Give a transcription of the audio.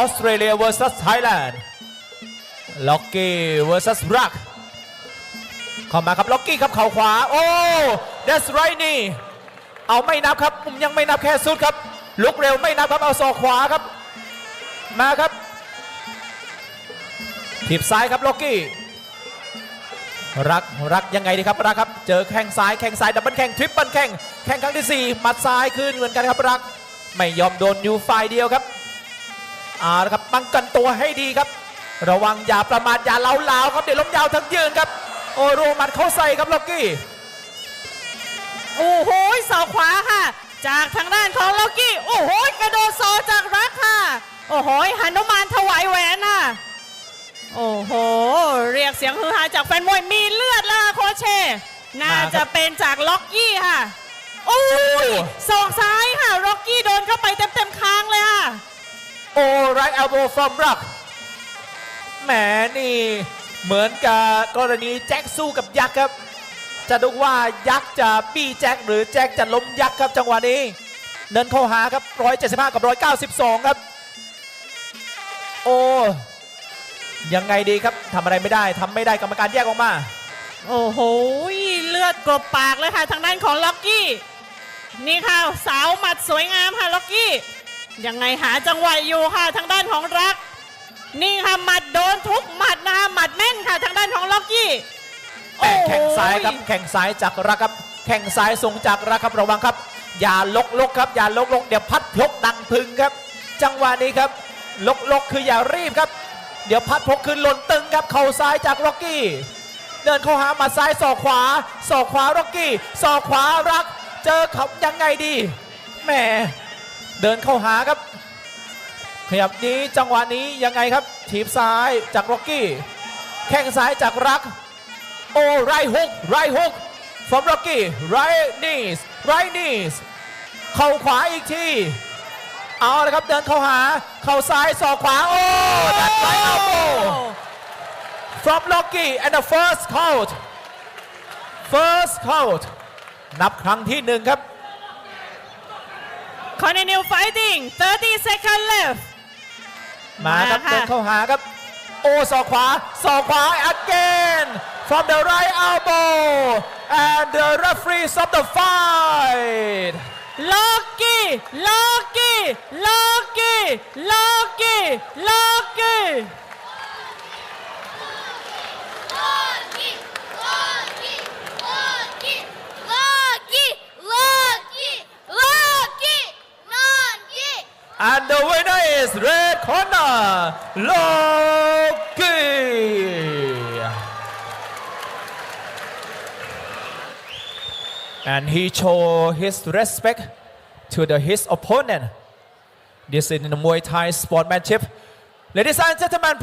Australia vs Thailand ล็อกกี้ vs รักเข้ามาครับล็อกกี้ครับเข่าขวา โอ้ that's right นี่ เอาไม่นับครับผมยังไม่นับแค่สุดครับ ลุกเร็วไม่นับครับ เอาศอกขวาครับ มาครับถีบซ้ายครับล็อกกี้ รักรักยังไงดีครับรักครับ เจอแข้งซ้ายแข้งซ้ายดับเบิลแข้งทริปเปิลแข้งแข้งครั้งที่สี่หมัดซ้ายขึ้นเหมือนกันครับรัก ไม่ยอมโดนอยู่ฝ่ายเดียวครับ อ่าละครับป้องกันตัวให้ดีครับ ระวังอย่าประมาทอย่าเล้าลาวครับเดี๋ยวล้มยาวทั้งยืนครับ โอโรหมัดเข้าใส่ครับล็อกกี้ โอ้โหศอกขวาค่ะ จากทางด้านของล็อกกี้ โอ้โหกระโดดศอกจากรักค่ะ โอ้โหหนุมานถวายแหวนค่ะ โอ้โห เรียกเสียงฮือฮาจากแฟนมวยมีเลือดแล้วค่ะโคชเช น่าจะเป็นจากล็อกกี้ค่ะ โอ้ยศอกซ้ายค่ะล็อกกี้โดนเข้าไปเต็มๆคางเลยค่ะ โอ้ right elbow from รักแหมนี่เหมือนกับกรณีแจ็คสู้กับยักษ์ครับ จะดูว่ายักษ์จะบี้แจ็คหรือแจ็คจะล้มยักษ์ครับจังหวะนี้ เนินเข้าหาครับ175 กับ 192 ครับ โอ้ยังไงดีครับทำอะไรไม่ได้ทำไม่ได้กรรมการแยกออกมา โอ้โหเลือดกลบปากเลยค่ะทางด้านของล็อกกี้ นี่ค่ะสาวหมัดสวยงามค่ะล็อกกี้ ยังไงหาจังหวะอยู่ค่ะทางด้านของรัก นี่ค่ะหมัดโดนทุกหมัดนะคะหมัดแม่นค่ะทางด้านของล็อกกี้แม่แข่งซ้ายครับโอ้แข่งซ้ายจากรักครับ แข่งซ้ายทรงจากรักครับระวังครับ อย่าลกลกครับ อย่าลกลกเดี๋ยวพัดพลกดังพึงครับ จังหวะนี้ครับ ลกลกคืออย่ารีบครับ เดี๋ยวพัดพลกคือหล่นตึงครับเข่าซ้ายจากร็อกกี้ เดินเข้าหาหมาซ้ายศอกขวาศอกขวาร็อกกี้ศอกขวารัก เจอเขายังไงดีแหม เดินเข้าหาครับ ขยับนี้จังหวะนี้ยังไงครับถีบซ้ายจากร็อกกี้ แข้งซ้ายจากรัก โอ้ right hook right hook from Rocky right knees right knees เข่าขวาอีกทีเอาละครับเดินเข้าหา เข่าซ้ายศอกขวา โอ้ that right elbow from Rocky and the first count first count นับครั้งที่หนึ่งครับ continue fighting 30 second left มาครับมาค่ะเดินเข้าหาครับ โอ้ศอกขวาศอกขวา again from the right elbow and the referee stop the fight ล็อกกี้ล็ and the winner is red corner Loki. And he show his respect to the his opponent. This is the Muay Thai sportsmanship ladies and gentlemen please